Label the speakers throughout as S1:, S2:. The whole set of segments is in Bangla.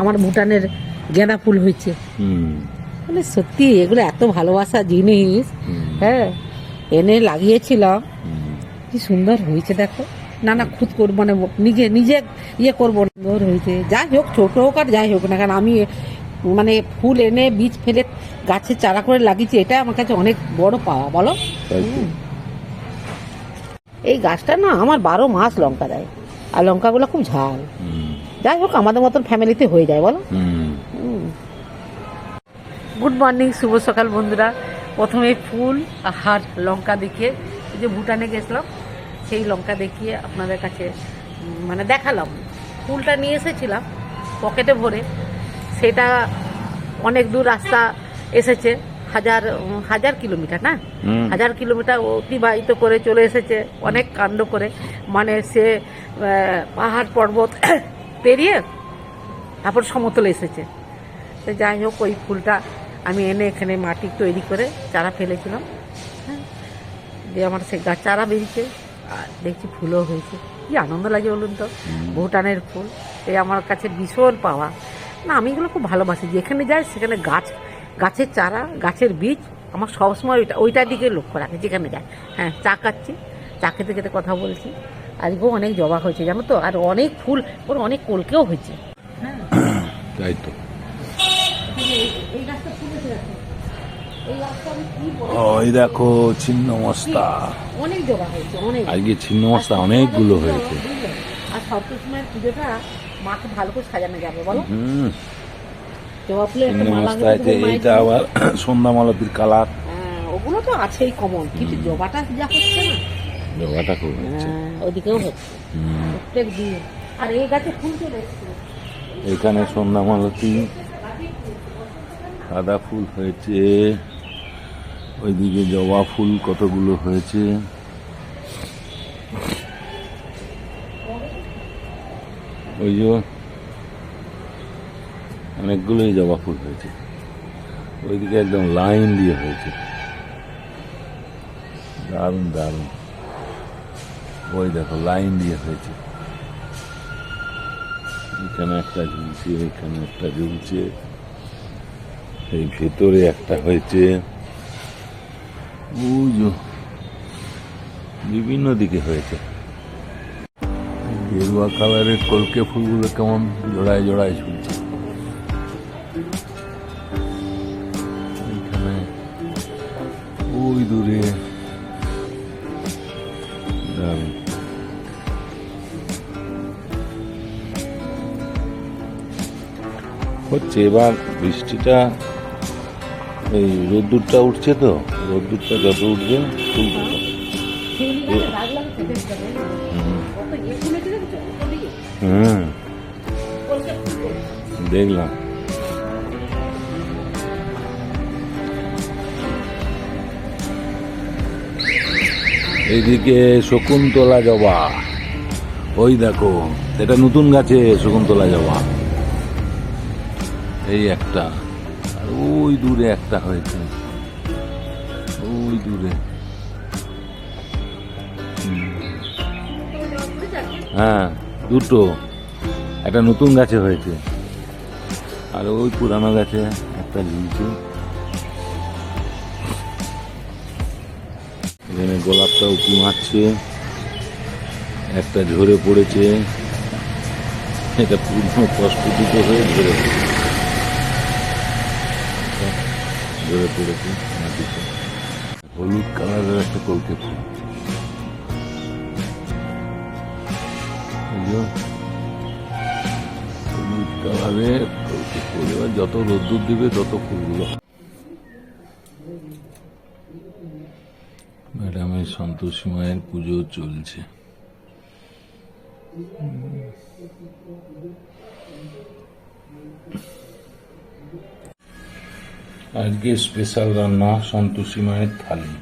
S1: আমার ভুটানের গেঁদা ফুল হয়েছে। মানে সত্যি এগুলো এত ভালোবাসা জিনিস। হ্যাঁ এনে লাগিয়েছিলাম। কি সুন্দর হয়েছে দেখো। না না খুদ করব মানে নিজে নিজে ইয়ে করব সুন্দর হয়েছে। যাই হোক ছোট হোক আর যাই হোক না কারণ আমি মানে ফুল এনে বীজ ফেলে গাছের চারা করে লাগিয়েছি এটা আমার কাছে অনেক বড় পাওয়া বলো? এই গাছটা না আমার বারো মাস লঙ্কা দেয়। আর লঙ্কাগুলো খুব ঝাল। যাই হোক আমাদের মতন ফ্যামিলিতে হয়ে যায় বলো। গুড মর্নিং শুভ সকাল বন্ধুরা। প্রথমে ফুল আর লঙ্কা দেখিয়ে যে ভুটানে গেছিলাম সেই লঙ্কা দেখিয়ে আপনাদের কাছে মানে দেখালাম। ফুলটা নিয়ে এসেছিলাম পকেটে ভরে। সেটা অনেক দূর রাস্তা এসেছে হাজার হাজার কিলোমিটার না? হাজার কিলোমিটার অতিবাহিত করে চলে এসেছে অনেক কাণ্ড করে। মানে সে পাহাড় পর্বত পেরিয়ে তারপর সমতলে এসেছে। তো যাই হোক ওই ফুলটা আমি এনে এখানে মাটি তৈরি করে চারা ফেলেছিলাম। হ্যাঁ দিয়ে আমার সে গাছ চারা বেরিয়েছে। আর দেখছি ফুলও হয়েছে। কি আনন্দ লাগে বলুন তো। ভুটানের ফুল এই আমার কাছে ভীষণ পাওয়া। না আমি এগুলো খুব ভালোবাসি। যেখানে যাই সেখানে গাছ গাছের চারা গাছের বীজ আমার সবসময় ওইটা ওইটার দিকে লক্ষ্য রাখে যেখানে যায়। হ্যাঁ চা খাচ্ছি চা খেতে খেতে কথা বলছি। আজকেও অনেক জবা হয়েছে জানো তো? আর অনেক ফুল ওর অনেক কলকেও হয়েছে। হ্যাঁ
S2: তাই তো? ওই দেখো ছিন্ন মস্তা।
S1: অনেক জবা হয়েছে অনেক।
S2: আজকে ছিন্ন মস্তা অনেকগুলো হয়েছে।
S1: আর সপ্তমীর পুজোটা মাকে ভালো করে সাজানো যাবে বলো।
S2: এইটা আবার সন্ধ্যা মালতির কালার।
S1: হ্যাঁ, ওগুলো তো আছেই কমন কিন্তু জবাটা যা হচ্ছে না
S2: খুব হচ্ছে
S1: হ্যাঁ, ওদিকেও হচ্ছে। প্রত্যেক দিন। আর এই গাছে ফুল চলে
S2: এখানে সন্ধ্যা মালতি সাদা ফুল হয়েছে। ওইদিকে জবা ফুল কতগুলো হয়েছে। ওই যে অনেকগুলোই জবা ফুল হয়েছে। ওইদিকে একদম লাইন দিয়ে হয়েছে। দারুণ দারুণ। ওই দেখো, লাইন দিয়ে হয়েছে। এখানে একটা ঝুলছে, এখানে একটা ঝুলছে। এই ভেতরে একটা হয়েছে। ওই বিভিন্ন দিকে হয়েছে। গেরুয়া কালারের কলকে ফুলগুলো কেমন জোড়ায় জোড়ায় ঝুলছে। ওই দূরে হচ্ছে এবার বৃষ্টিটা, এই রোদ্দুরটা উঠছে তো, রোদ্দুরটা যত উঠবে? হুম। দেখলাম। এইদিকে শকুন্তলা জবা। ওই দেখো, এটা নতুন গাছে শকুন্তলা জবা। এই একটা। আর ওই দূরে একটা হয়েছে। ওই দূরে। হ্যাঁ দুটো। একটা নতুন গাছে হয়েছে। আর ওই পুরানো গাছে একটা ঝুলছে এখানে গোলাপটা উঁকি মারছে একটা ঝরে পড়েছে। এটা পূর্ণ প্রস্ফুটিত হয়ে ঝরে পড়েছে ঝরে পড়েছে মাটিতে হলুদ কালারের একটা কলকে কালারের যত রোদ্দুর দিবে, তত ফুলগুলো। ম্যাডামের সন্তোষী মায়ের পুজো চলছে। আজকে স্পেশাল রান্না সন্তোষী মায়ের থালি।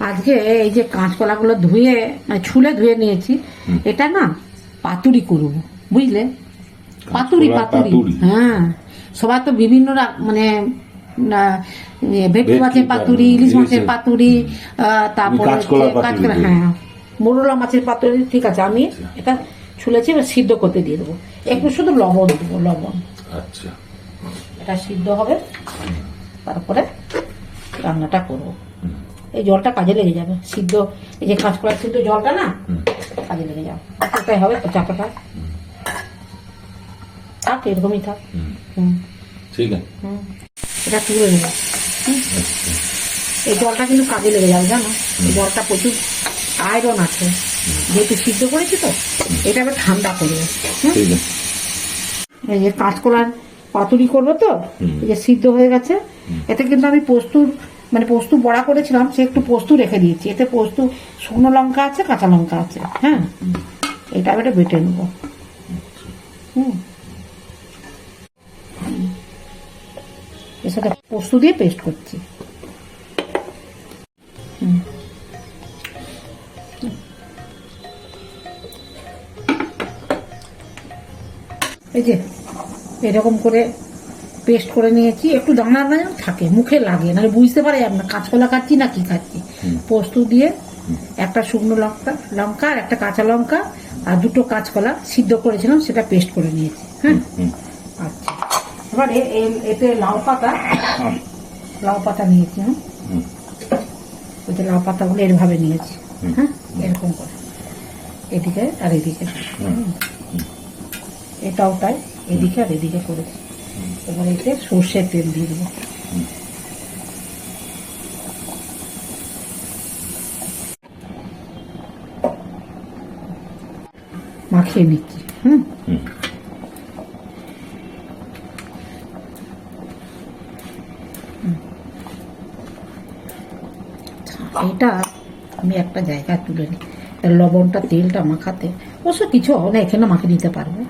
S1: আজকে এই যে কাঁচকলাগুলো ধুয়ে মানে ছুলে ধুয়ে নিয়েছি এটা না পাতুরি করব বুঝলে? পাতুরি পাতুরি। হ্যাঁ। সবার তো বিভিন্ন মানে ভেটকি মাছের পাতুরি ইলিশ মাছের পাতুরি তারপরে কাঁচকলা হ্যাঁ মোরলা মাছের পাতুরি ঠিক আছে আমি এটা ছুলেছি এবার সিদ্ধ করতে দিয়ে দেবো। একটু শুধু লবণ দেবো লবণ।
S2: আচ্ছা।
S1: এটা সিদ্ধ হবে। তারপরে রান্নাটা করব। এই জলটা কাজে লেগে যাবে। সিদ্ধ এই যে কাঁচকলার সিদ্ধ জলটা না কাজে লেগে যাবে। কোথায় হবে তো চাপাটা। থাক এরকমই থাক।
S2: হুম। ঠিক আছে।
S1: হুম। এটা তুলে নেব। হুম এই জলটা কিন্তু কাজে লেগে যাবে জানো? এই জলটা প্রচুর আয়রন আছে। যেহেতু সিদ্ধ করেছি তো এটা আবার ঠান্ডা করবে। এই যে কাঁচকলার পাতুরি করব তো এই যে সিদ্ধ হয়ে গেছে। এতে কিন্তু আমি পোস্তুর মানে পোস্ত বড়া করেছিলাম সে একটু পোস্ত রেখে দিয়েছি। এতে পোস্ত শুকনো লঙ্কা আছে কাঁচা লঙ্কা আছে। হ্যাঁ? এটা আমি এটা বেটে নেব। হুম। এর সাথে পোস্ত দিয়ে পেস্ট করছি। এই যে এরকম করে পেস্ট করে নিয়েছি একটু দানা দানা থাকে মুখে লাগে নাহলে বুঝতে পারে না কাঁচকলা খাচ্ছি না কি খাচ্ছি। পোস্ত দিয়ে একটা শুকনো লঙ্কা লঙ্কা আর একটা কাঁচা লঙ্কা আর দুটো কাঁচকলা সিদ্ধ করেছিলাম সেটা পেস্ট করে নিয়েছি হ্যাঁ?
S2: হুম।
S1: এবারে এতে লাউ পাতা। লাউ পাতা নিয়েছি হ্যাঁ। যে লাউ পাতাগুলো এরভাবে নিয়েছি হ্যাঁ এরকম করে। এদিকে আর এদিকে। এটাও তাই এদিকে আর এদিকে করেছি এবার এতে সর্ষের তেল দিয়ে দেবো। মাখিয়ে নিচ্ছি হুম। এটা আমি একটা জায়গায় তুলে নিই। লবণটা তেলটা মাখাতে অবশ্য কিছু হবে না এখানে মাখিয়ে নিতে পারবে।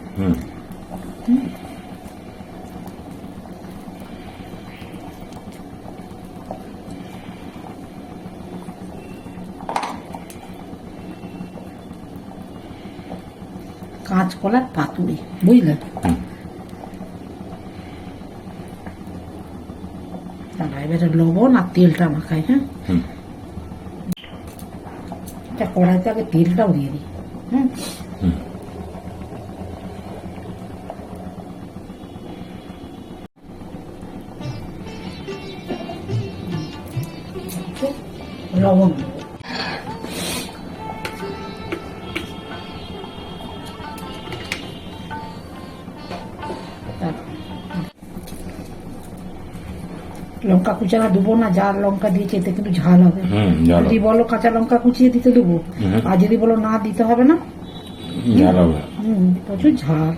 S1: কাঁচকলার পাতুরি বুঝলে?
S2: হুম।
S1: দাঁড়া, এবারে লবণ আর তেলটা মাখাই হ্যাঁ? কড়াইতে আগে তেলটাও দিয়ে দিই। হুম?
S2: হুম।
S1: লবণ। লঙ্কা কুচানো দেবো না যার লঙ্কা দিয়েছে এতে কিন্তু ঝাল হবে। যদি বলো কাঁচা লঙ্কা কুচিয়ে দিতে দেবো। আর যদি বলো না দিতে হবে না
S2: হবে।
S1: প্রচুর ঝাল।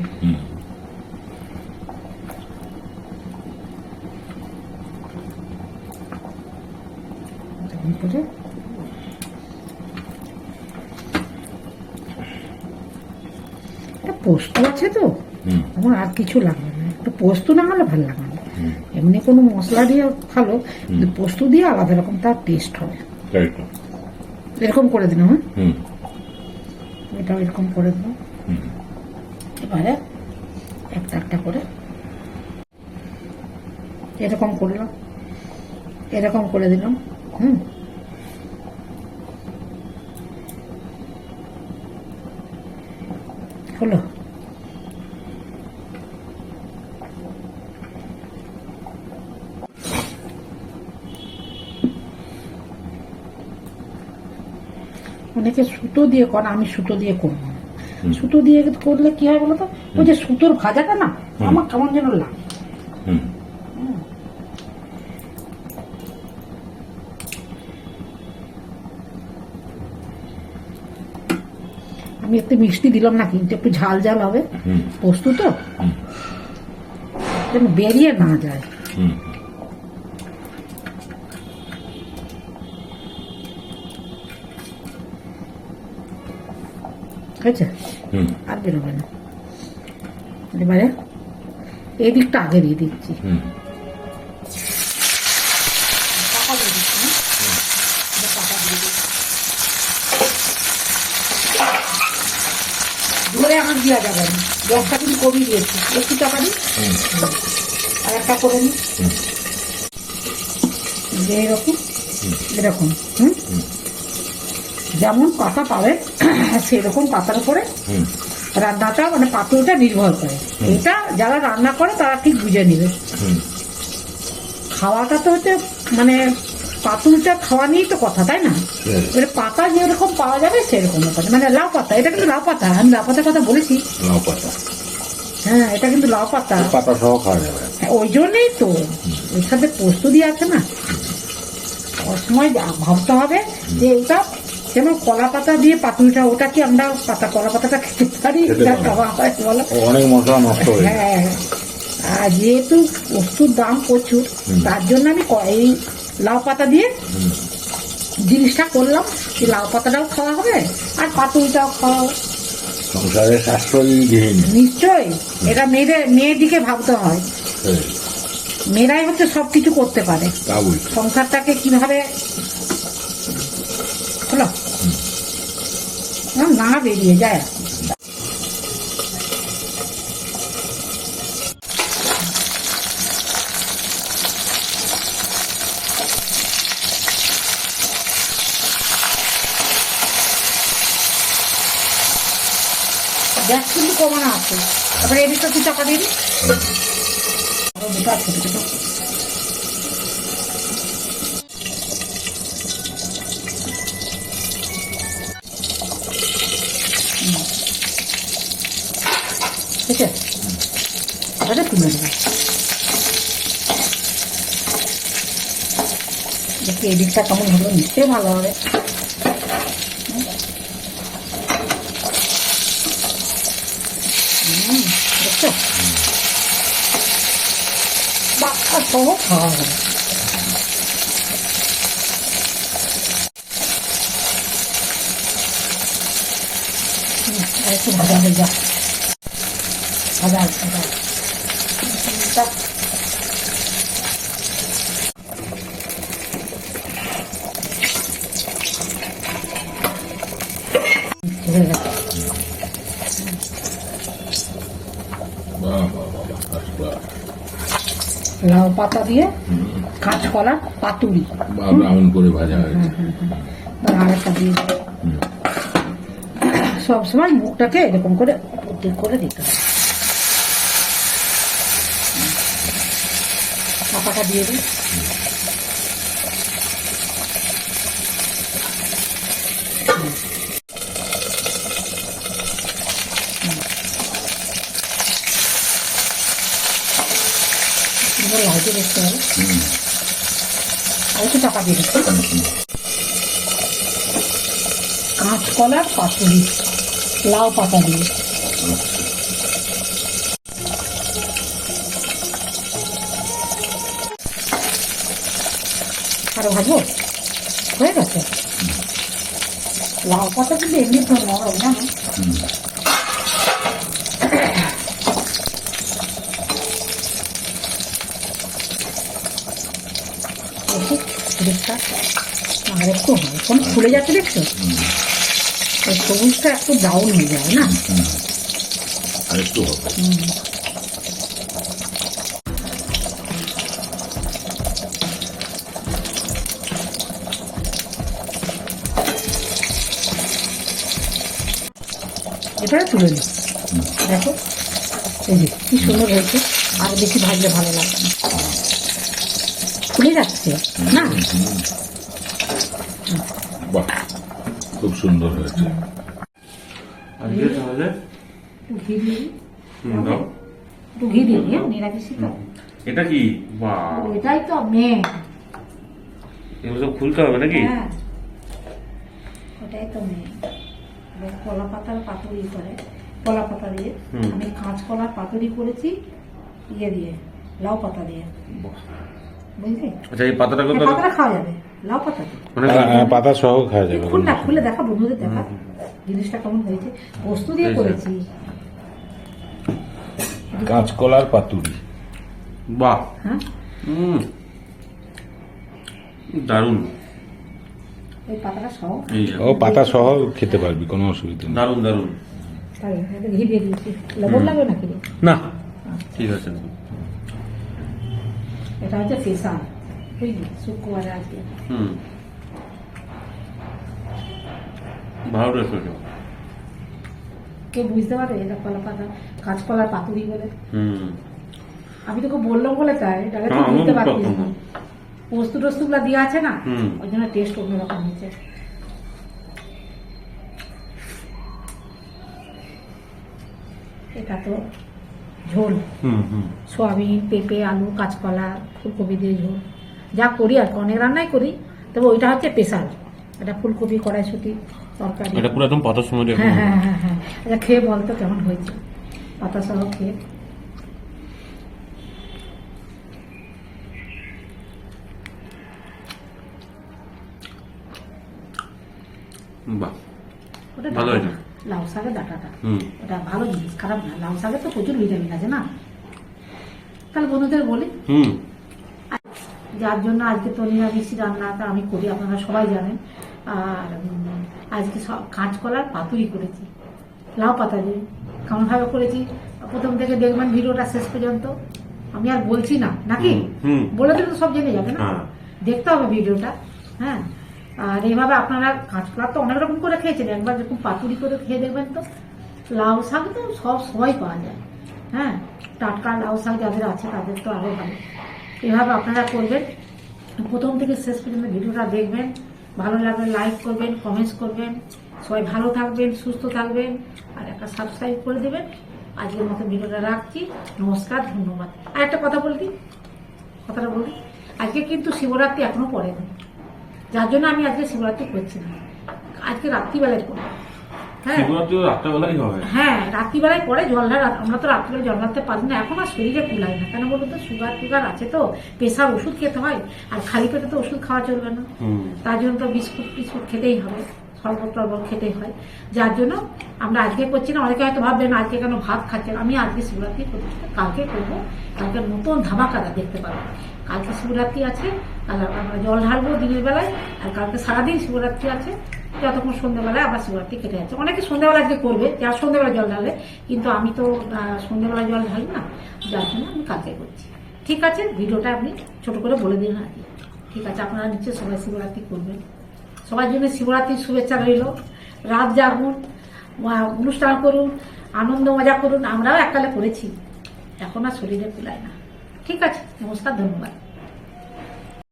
S1: করে পোস্ত আছে তো আমার আর কিছু লাগবে না। একটু পোস্ত না হলে ভালো লাগে না।
S2: হুম
S1: এমনি কোনো মশলা দিয়ে ভালো কিন্তু পোস্ত দিয়ে আলাদা রকম তার টেস্ট হবে। এরকম করে দিলাম হ্যাঁ এটাও এরকম করে
S2: হুম।
S1: এবারে একটা একটা করে এরকম করলাম এরকম করে দিলাম হুম? হলো। অনেকে সুতো দিয়ে করে আমি সুতো দিয়ে করব সুতো দিয়ে করলে কি হয় বলতো? ওই যে সুতোর ভাজাটা না আমার কেমন যেন লাগে। আমি একটু মিষ্টি দিলাম না কিন্তু একটু ঝাল ঝাল হবে। পোস্ত তো। বেরিয়ে না যায়। হয়েছে?
S2: হুম।
S1: আর বেরোবে না। এবারে এই দিকটা আগে দিয়ে দিচ্ছি। ধরে আমার দেওয়া যাবে না। গ্যাসটা কিন্তু কমিয়ে দিয়েছি। একটু টাকা দিই? আর একটা করে নিই? এরকম। এরকম হুম। যেমন পাতা পাবে সেরকম পাতার উপরে রান্নাটা মানে পাতুলটা নির্ভর করে। এটা যারা রান্না করে তারা ঠিক বুঝে নিবে। খাওয়াটা তো হচ্ছে মানে পাতুলটা খাওয়া নিয়েই তো কথা তাই না?
S2: হ্যাঁ,
S1: এবারে পাতা যেরকম পাওয়া যাবে সেরকম মানে লাউ পাতা এটা কিন্তু লাউ পাতা আমি লাউ পাতার কথা বলেছি।
S2: লাউ পাতা।
S1: হ্যাঁ এটা কিন্তু লাউ পাতা।
S2: পাতা সহ খাওয়া যাবে।
S1: হ্যাঁ, ওই জন্যই তো। এর সাথে পোস্ত দিয়ে আছে না? সময় ভাবতে হবে যে এটা যেমন কলা পাতা দিয়ে পাতুলটা? ওটা কি আমরা পাতা কলা পাতাটা খেতে পারি?
S2: পারি।
S1: খাওয়া হয় বলো?
S2: অনেক মশলা নষ্ট হয়ে
S1: হ্যাঁ। আর যেহেতু বস্তুর দাম প্রচুর তার জন্য আমি ক- এই লাউ পাতা দিয়ে জিনিসটা করলাম। যে লাউ পাতাটাও খাওয়া হবে আর পাতুলটাও খাওয়া হবে।
S2: সংসারে সাশ্রয়ী
S1: নিশ্চয়ই। এটা মেয়েদের মেয়েদিকে ভাবতে হয়।
S2: হ্যাঁ,
S1: মেয়েরাই হচ্ছে সব কিছু করতে পারে। সংসারটাকে কীভাবে হলো? না বেরিয়ে যায়। গ্যাস কিন্তু কমানো আছে। তারপরে এদিকটা তুই চাপা দিয়ে আরও দুটো ছোটো ছোটো ঠিক আছে এবারে তুলে দেবে দেখি এদিকটা কেমন হলো নিশ্চয়ই ভালো হবে। খাওয়া হবে। একটু ভাজা হয়ে যা লাউ পাতা দিয়ে কাঁচকলা পাতুরি।
S2: ব্রাউন করে ভাজা হয়েছে।
S1: আর আরেকটা দিয়ে সবসময় মুখটাকে এরকম করে করে দিতে হবে। চাপাটা দিয়ে দিই। সুন্দর দেখতে হবে।
S2: হুম,
S1: আর একটু চাপা দিয়ে দিচ্ছি।
S2: হুম, হুম।
S1: কাঁচকলার পাতুরি লাউ পাতা দিয়ে। আরও হয়ে গেছে। লাউ পাতা কিন্তু এমনি তো নরম দিকটা আর একটু হয় কোন ফুলে যাচ্ছে দেখছ? সবুজটা একটু ব্রাউন হয়ে যায় না?
S2: আর একটু হবে।
S1: এবারে তুলে নিই। দেখো এই যে কি সুন্দর হয়েছে। আর বেশি ভাজলে ভালো লাগবে না। খুলে যাচ্ছে না?
S2: বাহ খুব সুন্দর হয়েছে।
S3: আজকে তাহলে?
S1: ঘি দিয়ে দিই।
S3: হুম, দাও।
S1: একটু ঘি দিয়ে দিই হ্যাঁ, নিরামিষই তো।
S3: এটা কি? বা
S1: এটাই তো মেয়ে
S3: এগুলো সব খুলতে হবে নাকি?
S1: হ্যাঁ। ওটাই তো মেয়ে কলা পাতার পাতুরি করে কলা পাতা দিয়ে। আমি কাঁচকলার পাতুরি করেছি ইয়ে দিয়ে লাউ পাতা দিয়ে। বুঝলি?
S3: আচ্ছা এই পাতাটা
S1: এই পাতাটা খাওয়া যাবে লাউ পাতা
S3: মানে
S2: হ্যাঁ, পাতা সহ খাওয়া যাবে
S1: খুলটা খুলে দেখা বন্ধুদের দেখা। জিনিসটা কেমন হয়েছে? দিয়ে করেছি।
S2: কাঁচকলার পাতুরি।
S3: বাহ।
S1: হ্যাঁ?
S3: হুম। দারুণ।
S1: এই পাতাটা সহ।
S2: ও পাতা সহ খেতে পারবি কোনো অসুবিধা নেই।
S3: দারুণ দারুণ।
S1: তাই ঘি দিয়ে দিয়েছি লবণ লাগবে নাকি?
S3: না। ঠিক আছে।
S1: এটা হচ্ছে স্পেশাল বুঝলি? শুক্রবারে আজকে
S3: হুম। ভালো রেসিপি।
S1: কেউ বুঝতে পারে? এটা কলা পাতা কাঁচকলার পাতুরি বলে।
S3: হুম।
S1: আমি তোকে বললাম বলে তাই তাহলে তুই
S3: হ্যাঁ,
S1: বুঝতে পারতিস না। পোস্ত টোস্তুগুলো দেওয়া আছে না ওই জন্য টেস্ট অন্যরকম হয়েছে। এটা তো ঝোল।
S3: হুম হুম।
S1: সোয়াবিন পেঁপে আলু কাঁচকলা ফুলকপি দিয়ে ঝোল। যা করি আর কি, অনেক রান্নাই করি তবে ওইটা হচ্ছে স্পেশাল এটা ফুলকপি কড়াইশুটি তরকারি।
S3: এটা পুরো একদম পাতার সময়
S1: হ্যাঁ হ্যাঁ হ্যাঁ হ্যাঁ। এটা খেয়ে বল তো কেমন হয়েছে? পাতা সহ খেয়ে।
S3: বাহ ভালো
S1: ডাঁটা। লাউ শাকের ডাটাটা।
S3: হুম।
S1: ভালো জিনিস খারাপ না লাউ শাকের তো প্রচুর ভিটামিন আছে না? তাহলে বন্ধুদের বলি। যার জন্য আজকে তো নিরামিষি রান্নাটা আমি করি আপনারা সবাই জানেন। আর আজকে সব কাঁচকলার পাতুরি করেছি। লাউ পাতা দিয়ে। কেমনভাবে করেছি? প্রথম থেকে দেখবেন ভিডিওটা শেষ পর্যন্ত। আমি আর বলছি না নাকি। বলে দিলে তো সব জেনে যাবে না?
S3: হ্যাঁ।
S1: দেখতে হবে ভিডিওটা হ্যাঁ? আর এইভাবে আপনারা কাঁচকলা তো অনেক রকম করে খেয়েছেন। একবার যখন পাতুরি করে খেয়ে দেখবেন তো, লাউ শাক তো সব সময় পাওয়া যায়। হ্যাঁ টাটকা লাউ শাক যাদের আছে তাদের তো আরও ভালো। এভাবে আপনারা করবেন। প্রথম থেকে শেষ পর্যন্ত ভিডিওটা দেখবেন। ভালো লাগলে লাইক করবেন কমেন্টস করবেন। সবাই ভালো থাকবেন, সুস্থ থাকবেন। আর একটা সাবস্ক্রাইব করে দেবেন। আজকের মতো ভিডিওটা রাখছি। নমস্কার, ধন্যবাদ। আর একটা কথা বলবি? কথাটা বলি আজকে কিন্তু শিবরাত্রি এখনও পড়েনি। যার জন্য আমি আজকে শিবরাত্রি করছি না। আজকে রাত্রিবেলায় করব। হ্যাঁ।
S3: হবে।
S1: হ্যাঁ রাত্রিবেলায় পরে জল আমরা তো রাত্রিবেলা জল ঢালতে পারি না। এখন আর শরীরে কুলায় না। কেন বলতো সুগার টুগার আছে তো। প্রেশার ওষুধ খেতে হয়। আর খালি পেটে তো ওষুধ খাওয়া চলবে না। তার জন্য তো বিস্কুট টিস্কুট খেতেই হবে। শরবত টরবত খেতেই হয়। যার জন্য আমরা আজকে করছি না। অনেকে হয়তো ভাববেন আজকে কেন ভাত খাচ্ছেন আমি আজকে শিবরাত্রি করছি কালকে করব। কালকে নতুন ধামাকাটা দেখতে পাবো। কালকে শিবরাত্রি আছে কাল আমরা জল ঢালবো দিনের বেলায়, আর কালকে সারাদিন শিবরাত্রি আছে, যতক্ষণ সন্ধ্যেবেলায় আবার শিবরাত্রি কেটে যাচ্ছে। অনেকে সন্ধ্যেবেলা আজকে করবে যার সন্ধ্যেবেলা জল ঢালে, কিন্তু আমি তো সন্ধ্যেবেলা জল ঢালি না, যার জন্য আমি কালকে করছি। ঠিক আছে, ভিডিওটা আপনি ছোট করে বলে দিন আর ঠিক আছে, আপনারা নিশ্চয়ই সবাই শিবরাত্রি করবেন। সবার জন্য শিবরাত্রির শুভেচ্ছা রইল। রাত জাগুন অনুষ্ঠান করুন, আনন্দ মজা করুন, আমরাও এককালে করেছি। এখন আর শরীরে কুলায় না। ঠিক আছে, নমস্কার, ধন্যবাদ।